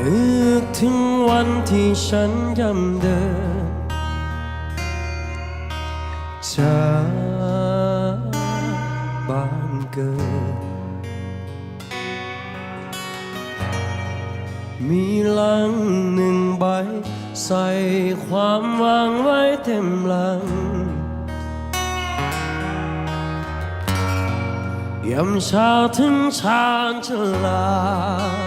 นึกถึงวันที่ฉันย่ำเดินจากบ้านเกิด มีลังหนึ่งใบ ใส่ความหวังไว้เต็มหลังยามเช้าถึงชานชลา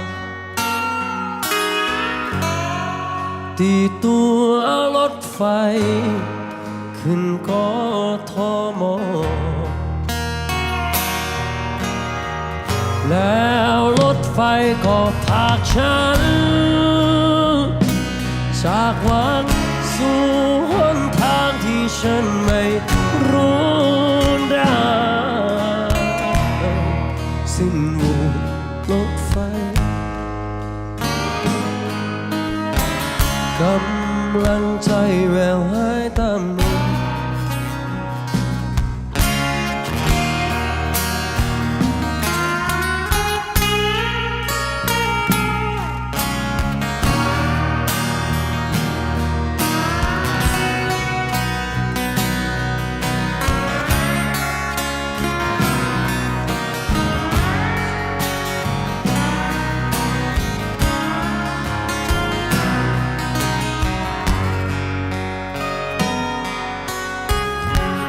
ตีตัวรถไฟ ขึ้นกทม แล้วรถไฟก็พากฉัน จากวันสู่หนทางที่ฉัน กำลังใจแววหายตาม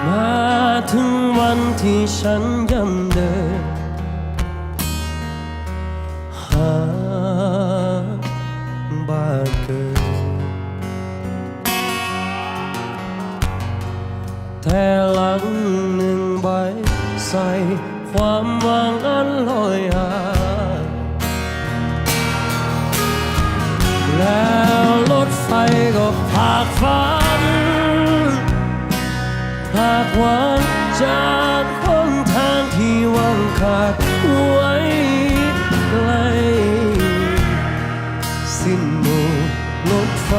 มาถึงวันที่ฉันย่ำเดิน หาบ้านเกิดแต่หลังหนึ่งใบใส่ความหวังอันลอยหาแล้วรถไฟก็พากฝัน หากหวังจากคนทางที่หวังขาดไว้ไกล สิ้นโบกรถไฟ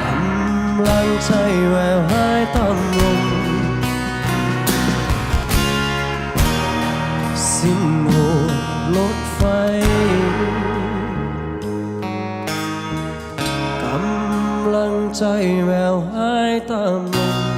กำลังใจแววหายต่ำลงสิ้นโบกรถไฟ ใจแววหายตามลม